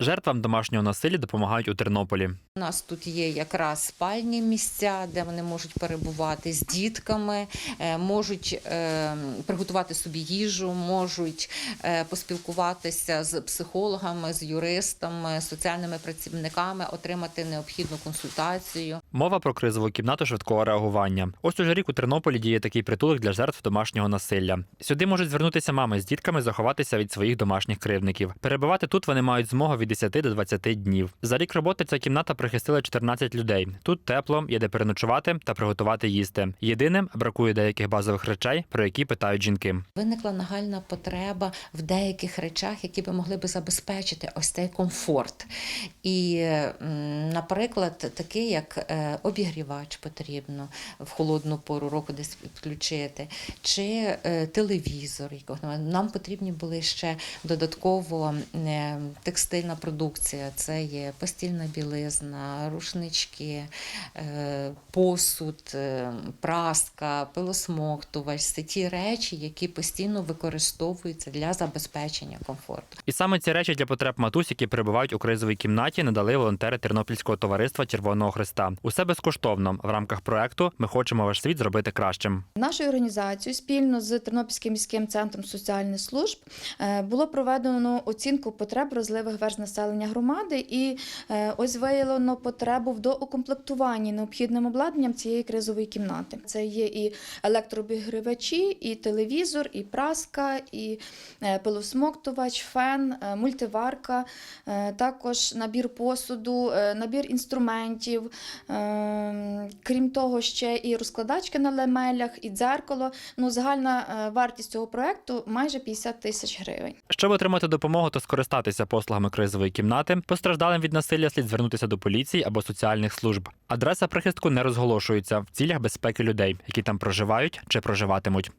Жертвам домашнього насилля допомагають у Тернополі. У нас тут є якраз спальні місця, де вони можуть перебувати з дітками, е, можуть е, приготувати собі їжу, можуть е, поспілкуватися з психологами, з юристами, соціальними працівниками, отримати необхідну консультацію. Мова про кризову кімнату швидкого реагування. Ось уже рік у Тернополі діє такий притулок для жертв домашнього насилля. Сюди можуть звернутися мами з дітками, заховатися від своїх домашніх кривдників. Перебувати тут вони мають змогу від 10 до 20 днів. За рік роботи ця кімната прихистила 14 людей. Тут тепло, є де переночувати та приготувати їсти. Єдиним бракує деяких базових речей, про які питають жінки. Виникла нагальна потреба в деяких речах, які би могли би забезпечити ось цей комфорт. І, наприклад, такий як е, обігрівач потрібно в холодну пору року десь включити, чи е, телевізор. Нам потрібні були ще додатково е, текстильна продукція. Це є постільна білизна, рушнички, е, посуд, е, праска, пилосмоктувач. Це ті речі, які постійно використовуються для забезпечення комфорту. І саме ці речі для потреб матусь, які перебувають у кризовій кімнаті, надали волонтери Тернопільського товариства Червоного Христа. Усе безкоштовно. В рамках проекту ми хочемо ваш світ зробити кращим. Нашою організацією спільно з Тернопільським міським центром соціальних служб е, було проведено оцінку потреб розливих верст населення громади, і е, ось виявлено потребу в доукомплектуванні необхідним обладнанням цієї кризової кімнати. Це є і електрообігрівачі, і телевізор, і праска, і е, пилосмоктувач, фен, е, мультиварка, також набір посуду, набір інструментів. Крім того, ще і розкладачки на лемелях, і дзеркало. Ну, загальна е, вартість цього проекту майже 50 тисяч гривень. Щоб отримати допомогу та скористатися послугами кризової кімнати, постраждалим від насилля слід звернутися до поліції або соціальних служб. Адреса прихистку не розголошується в цілях безпеки людей, які там проживають чи проживатимуть.